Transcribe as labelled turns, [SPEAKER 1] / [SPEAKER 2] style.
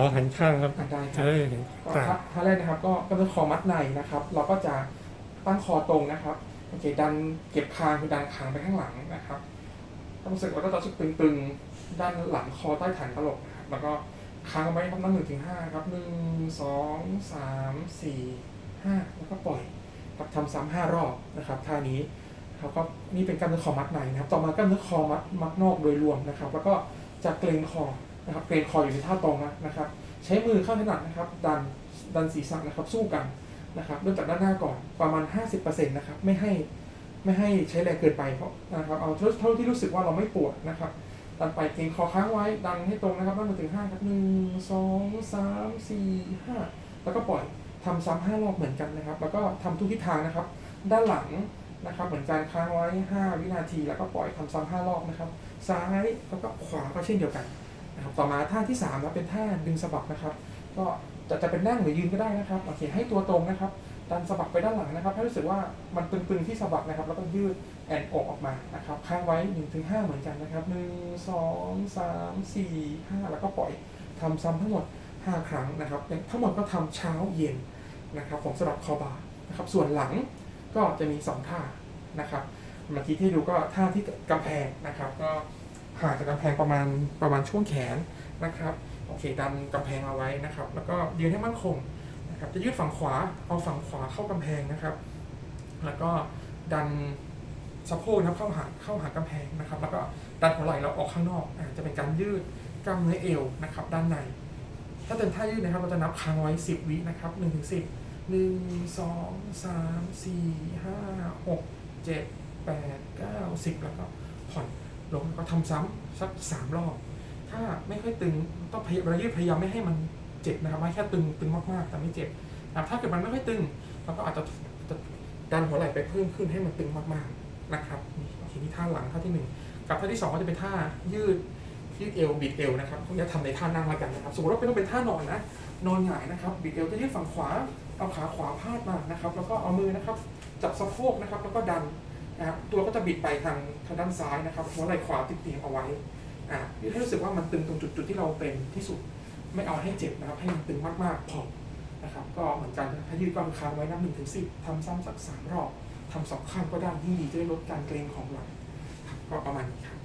[SPEAKER 1] อหันข้างครับ
[SPEAKER 2] อะได้ค
[SPEAKER 1] จะ
[SPEAKER 2] รับ
[SPEAKER 1] ได้เห็น
[SPEAKER 2] ก็
[SPEAKER 1] ต่าง
[SPEAKER 2] ท่าท่าแรกนะครับก็ก็คือคอมัดในนะครับ เราก็จะตั้งคอตรงนะครับโอเคดันเก็บคางคือดันคางไปข้างหลังนะครับต้องรู้สึกว่าก็จะรู้สึกตึงๆด้านหลังคอใต้ฐานกระโหลกนะครับแล้วก็ค้างเอาไว้ครับนับหนึ่งถึงห้าครับหนึ่งสองสามสี่ห้าแล้วก็ปล่อยครับทำซ้ำห้ารอบนะครับท่านี้ครับก็นี่เป็นกล้ามเนื้อคอมัดในนะครับ ต่อมากล้ามเนื้อคอมัดมัดนอกโดยรวมนะครับ แล้วก็จะเกรงคอ นะครับเกรงคออยู่ในท่าตรงนะครับ ใช้มือเข้าถนัดนะครับ ดันดันศีรษะนะครับสู้กันนะครับเริ่มจากด้านหน้าก่อนประมาณ 50%นะครับไม่ให้ไม่ให้ใช้แรงเกินไปเพราะนะครับเอาเท่าที่รู้สึกว่าเราไม่ปวดนะครับดันไปเกรงคอค้างไว้ดันให้ตรงนะครับนับหนึ่งถึงห้าครับหนึ่งสองสามสี่ห้าแล้วก็ปล่อยทำซ้ำห้ารอบเหมือนกันนะครับ แล้วก็ทำทุกทิศทางนะครับ ด้านหลังนะครับ เหมือนการค้างไว้ 5 วินาที แล้วก็ปล่อยทำซ้ำห้ารอบนะครับ ซ้ายแล้วก็ขวาก็เช่นเดียวกัน นะครับต่อมาท่าที่3นะเป็นท่าดึงสะบักนะครับ ก็จะจะเป็นนั่งหรือยืนก็ได้นะครับโอเคให้ตัวตรงนะครับดันสะบักไปด้านหลังนะครับ ให้รู้สึกว่ามันตึงๆที่สะบักนะครับ แล้วก็ยืดแอนอกออกมานะครับค้างไว้1-5ถึงหเหมือนกันนะครับ 1 2 3 4 5 แล้วก็ปล่อยทำซ้ำทั้งหมด 5 ครั้งนะครับทั้งหมดก็ทำเช้าเย็นนะครับผมสำหรับคอบานะครับส่วนหลังก็จะมี 2 ท่านะครับเมื่อกี้ที่ดูก็ท่าที่กำแพงนะครับก็ ห่างจากกำแพงประมาณประมาณช่วงแขนนะครับโอเคดันกำแพงเอาไว้นะครับ แล้วก็ยืนให้มั่นคงนะครับจะยืดฝั่งขวาเอาฝั่งขวาเข้ากำแพงนะครับ แล้วก็ดันสะโพกนะครับเข้าหาเข้าหากำแพงนะครับ แล้วก็ดันหัวไหล่เราออกข้างนอกอจะเป็นการยืดกล้ามเนื้อเอวนะครับ ด้านใน ถ้าเป็นท่ายืดนะครับเราจะนับค้างไว้ 10 วินะครับ1ถึง10 1 2 3 4 5 6 7 8 9 10 แล้วก็ผ่อน ลงก็ทำซ้ำสัก3รอบ ถ้าไม่ค่อยตึงต้องพยายามยืดพยายามไม่ให้มันเจ็บนะครับไม่แค่ตึงตึงมากๆแต่ไม่เจ็บนะครับถ้าเกิดมันไม่ค่อยตึงเราก็อาจจะดันหัวไหล่ไปเพิ่มขึ้นให้มันตึงมากๆนะครับนี่โอเคนี่ท่าหลังท่าที่หนึ่งกับท่าที่สองก็จะเป็นท่ายืดยืดเอวบิดเอวนะครับพวกนี้ทำในท่านั่งแล้วกันนะครับสมมติว่าไม่ต้องเป็นท่านอนนะนอนหงายนะครับบิดเอวจะยืดฝั่งขวาเอาขาขวาพาดมานะครับ แล้วก็เอามือนะครับจับสะโพกนะครับ แล้วก็ดัน นะครับตัวก็จะบิดไปทางทางด้านซ้ายนะครับหัวไหล่ขวาติดเตียงเอาไว้อะยืดให้รู้สึกว่ามันตึงตรงจุดจุดที่เราเป็นที่สุดไม่เอาให้เจ็บนะครับให้มันตึงมากๆพอนะครับก็เหมือนกันถ้ายืดก็ค้างไว้นับหนึ่งถึงสิบทำซ้ำสักสามรอบทำสองข้างก็ได้ยิ่งดีจะได้ลดการเกร็งของหลังครับก็ประมาณนี้ครับ